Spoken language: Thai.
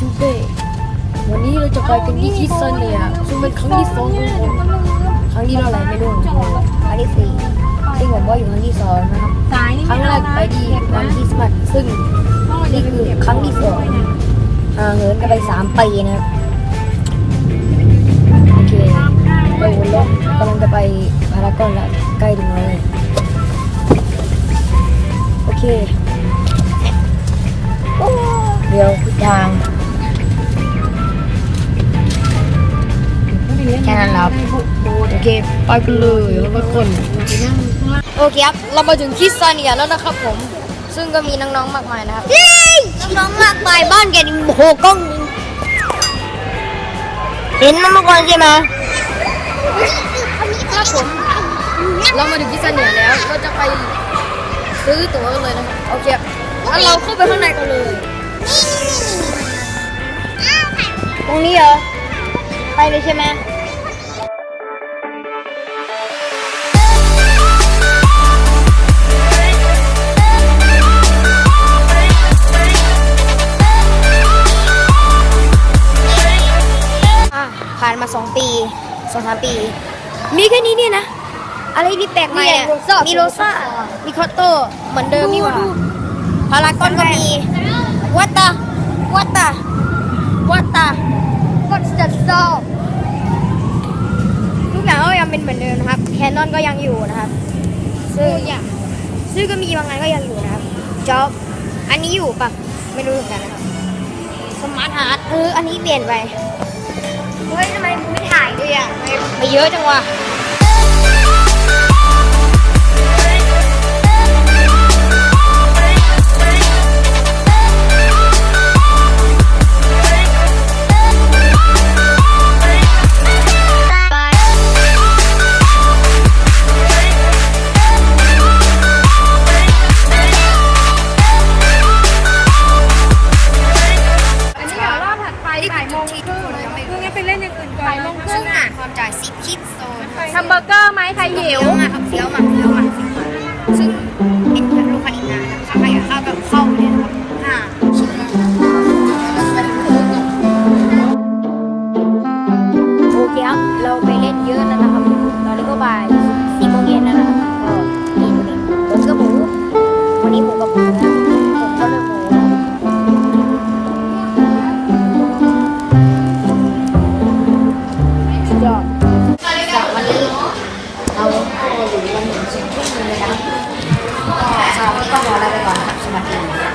ทูเป้วันนี้เราจะไปกันที่คิดซันเนี่ยซึ่งเป็นครั้งที่สองของผมครั้งที่เท่าไหร่ไม่รู้ครั้งที่สี่ซึ่งผมว่าอยู่ครั้งที่สองนะครับครั้งแรกไปที่วันคริสต์มาสซึ่งนี่คือครั้งที่สองห่างเหินกันไปสามปีนะครับโอเคไปวนรถกำลังจะไปพารากอนล้วใกล้ถึงแล้วเลยโอเคเดี๋ยวทาง ค่นั้นครับโอเคไปกันเลยแล้วก็คนโอเคครับ เรามาถึงคิดซาเนียแล้วนะครับผม ซึ่งก็มีน้องๆมากมายนะครับน้องๆมากมายบ้านแกนี่โอ้โหกล้องนึงเห็นมันเมื่อก่อนใช่ไหมครับผมเรามาถึงคิดซาเนียแล้วก็จะไปซื้อตั๋วกันเลยนะครับโอเคงั้นเราเข้าไปข้างในกันเลยตรงนี้เหรอไปเลยใช่ไหม ผ่านมาสองปีสองสามปี มีแค่นี้เนี่ยนะ อะไรที่แปลกใหม่เนี่ยมีโรซ่า มีคอตโต้เหมือนเดิมนี่หว่าพารากอนก็มีวัตตาวัตตาวัตตาวัตตาซอทุกอย่างก็ยังเป็นเหมือนเดิมนะครับ แคนนอนก็ยังอยู่นะครับ ซึ่งซึ่งก็มีบางงานก็ยังอยู่นะครับจ็อบอันนี้อยู่ปะไม่รู้เหมือนกันนะครับสมาร์ทฮาร์ดเอออันนี้เปลี่ยนไป เยอะจังวะ เล่นอย่างอื่นก่อนบ่ายโมงครึ่งอะความจ่ายสิบคิดโซนทำเบอร์เกอร์ไหมใครหิวอะครับเฟี้ยวมาเฟี้ยวมาสิบบาทซึ่งเป็นลูกค้าอีกงานนะครับใครอยากเข้าแบบเข้าเลยนะครับอ่าโอเคครับเราไปเล่นเยอะแล้วนะครับตอนนี้ก็บ่ายสี่โมงเย็นแล้วนะครับก็กินผมกับหมูวันนี้ผมกับหมูนะ เลยนะก็สำหรับวันนี้ก็ขอลาไปก่อนนะครับสวัสดี